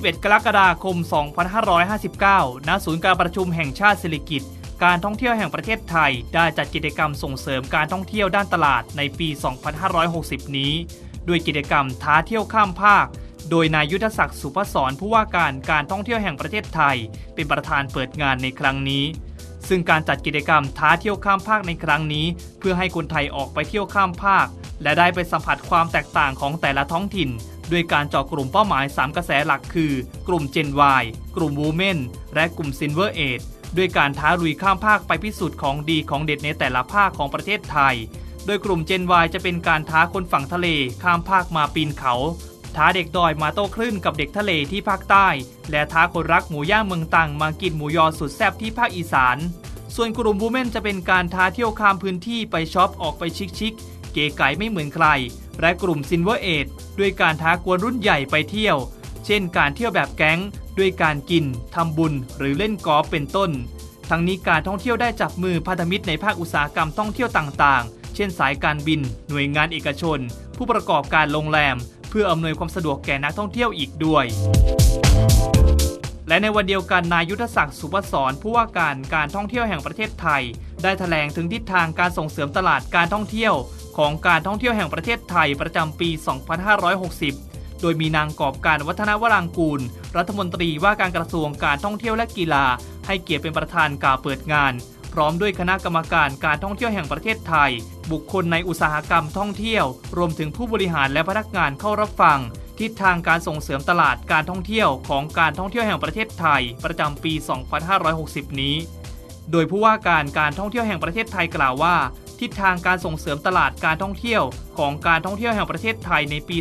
21กรกฎาคม 2559 ณ ศูนย์การประชุมแห่งชาติสิริกิติ์การท่องเที่ยวแห่งประเทศไทย ได้จัดกิจกรรมส่งเสริมการท่องเที่ยวด้านตลาดในปี 2560 นี้ ด้วยกิจกรรมท้าเที่ยวข้ามภาค โดยนายยุทธศักดิ์สุพศรผู้ว่าการการท่องเที่ยวแห่งประเทศไทย เป็นประธานเปิดงานในครั้งนี้ ซึ่งการจัดกิจกรรมท้าเที่ยวข้ามภาคในครั้งนี้ เพื่อให้คนไทยออกไปเที่ยวข้ามภาค และได้ไปสัมผัสความแตกต่างของแต่ละท้องถิ่น ด้วยการเจาะกลุ่มเป้าหมาย 3 กระแสหลักคือ กลุ่ม Gen Y กลุ่ม Women และกลุ่ม Silver Age ด้วยการท้าลุยข้ามภาคไปพิสูจน์ของดีของเด็ดในแต่ละภาคของประเทศไทย โดยกลุ่ม Gen Y จะเป็นการท้าคนฝั่งทะเล ข้ามภาคมาปีนเขา ท้าเด็กดอยมาโต้คลื่นกับเด็กทะเลที่ภาคใต้ และท้าคนรักหมูย่างเมืองตังมากินหมูยอสุดแซ่บที่ภาคอีสาน ส่วนกลุ่มบูเมนจะเป็นการท้าเที่ยวข้ามพื้นที่ไปช็อปออกไปชิคๆ เก๋ไก๋ไม่เหมือนใคร และกลุ่มซินเวอร์เอดด้วยการท้ากวนรุ่นใหญ่ไปเที่ยว เช่นการเที่ยวแบบแก๊ง ด้วยการกินทำบุญ หรือเล่นกอล์ฟเป็นต้น ทั้งนี้การท่องเที่ยวได้จับมือพันธมิตรในภาคอุตสาหกรรมท่องเที่ยวต่างๆ เช่นสายการบิน หน่วยงานเอกชน ผู้ประกอบการโรงแรม เพื่ออำนวยความสะดวกแก่นักท่องเที่ยวอีกด้วยและในวันเดียวกันนายยุทธศักดิ์สุพศรผู้ว่าการการท่องเที่ยวแห่งประเทศไทย ได้แถลงถึงทิศทางการส่งเสริมตลาดการท่องเที่ยว ของการท่องเที่ยวแห่งประเทศไทยประจำปี 2560 โดยมีนางกอบการวัฒนวรางกูล รัฐมนตรีว่าการกระทรวงการท่องเที่ยวและกีฬา ให้เกียรติเป็นประธานกล่าวเปิดงาน พร้อมด้วยคณะกรรมการการท่องเที่ยวแห่งประเทศไทย บุคคลในอุตสาหกรรมท่องเที่ยว รวมถึงผู้บริหารและพนักงานเข้ารับฟังทิศทางการส่งเสริมตลาดการท่องเที่ยวของการท่องเที่ยวแห่งประเทศไทย ประจำปี 2560 นี้ โดยผู้ว่าการการท่องเที่ยวแห่งประเทศไทยกล่าวว่า ทิศทางการส่งเสริมตลาดการท่องเที่ยว ของการท่องเที่ยวแห่งประเทศไทยในปี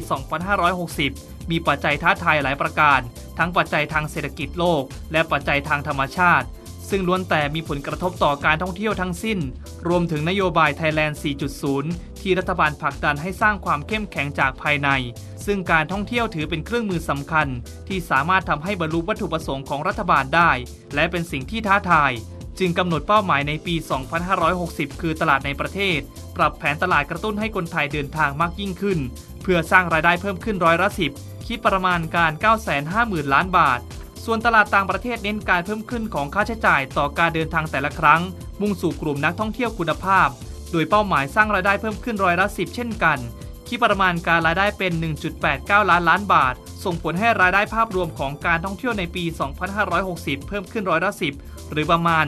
2560 มีปัจจัยท้าทายหลายประการ ทั้งปัจจัยทางเศรษฐกิจโลก และปัจจัยทางธรรมชาติ ซึ่งล้วนแต่มีผลกระทบต่อการท่องเที่ยวทั้งสิ้น รวมถึงนโยบายไทยแลนด์ 4.0 ที่รัฐบาลผลักดันให้สร้างความเข้มแข็งจากภายใน ซึ่งการท่องเที่ยวถือเป็นเครื่องมือสำคัญ ที่สามารถทำให้บรรลุวัตถุประสงค์ของรัฐบาลได้ และเป็นสิ่งที่ท้าทาย จึงกำหนดเป้าหมายในปี 2560 คือตลาดในประเทศ ปรับแผนตลาดกระตุ้นให้คนไทยเดินทางมากยิ่งขึ้น เพื่อสร้างรายได้เพิ่มขึ้นร้อยละสิบคิดประมาณการ 950,000 ล้านบาท ส่วนตลาดต่างประเทศเน้นการเพิ่มขึ้นของค่าใช้จ่ายต่อการเดินทางแต่ละครั้ง มุ่งสู่กลุ่มนักท่องเที่ยวคุณภาพ โดยเป้าหมายสร้างรายได้เพิ่มขึ้นร้อยละสิบเช่นกัน คิดประมาณการรายได้เป็น 1.89 ล้านล้านบาท ส่งผลให้รายได้ภาพรวมของการท่องเที่ยวในปี 2560 เพิ่มขึ้นร้อยละสิบหรือประมาณ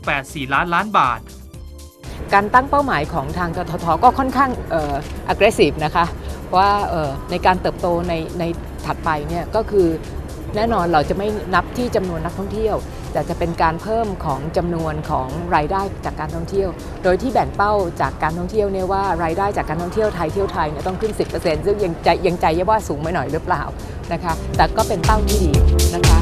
2.84 ล้านล้านบาท การตั้งเป้าหมายของทางทททก็ค่อนข้างเอ่อ aggressive นะคะว่าเอ่อในการเติบโตในในถัดไปเนี่ยก็คือแน่นอนเราจะไม่นับที่จำนวนนักท่องเที่ยว แต่จะเป็นการเพิ่มของจำนวนของรายได้จากการท่องเที่ยว โดยที่แบ่งเป้าจากการท่องเที่ยวเนี่ยว่ารายได้จากการท่องเที่ยวไทยเที่ยวไทยเนี่ยต้องขึ้น 10%ซึ่งยังใจยังใจว่าสูงไปหน่อยหรือเปล่านะคะแต่ก็เป็นเป้าที่ดีนะคะ